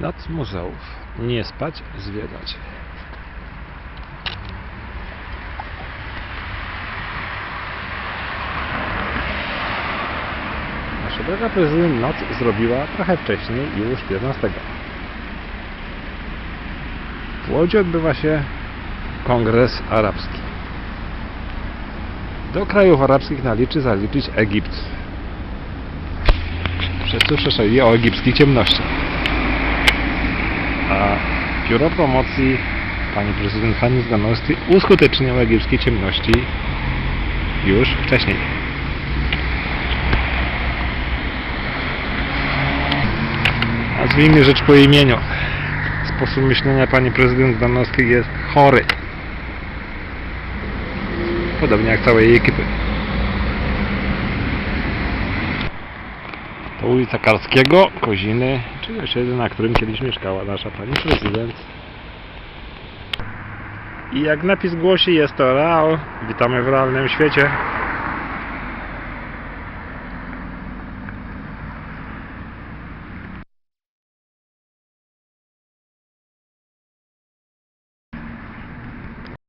Noc muzeów. Nie spać, zwiedzać. Nasza droga prezydent noc zrobiła trochę wcześniej, już 15. W Łodzi odbywa się Kongres Arabski. Do krajów arabskich naliczy zaliczyć Egipt. Wszyscy słyszeli o egipskich ciemnościach. A Biuro Promocji pani prezydent Hani Zdanowski uskuteczniło egipskie ciemności już wcześniej. Nazwijmy rzecz po imieniu. Sposób myślenia pani prezydent Zdanowskiej jest chory. Podobnie jak całej ekipy. To ulica Karskiego, Koziny, czyli osiedle, na którym kiedyś mieszkała nasza pani prezydent. I jak napis głosi, jest to real. Witamy w realnym świecie.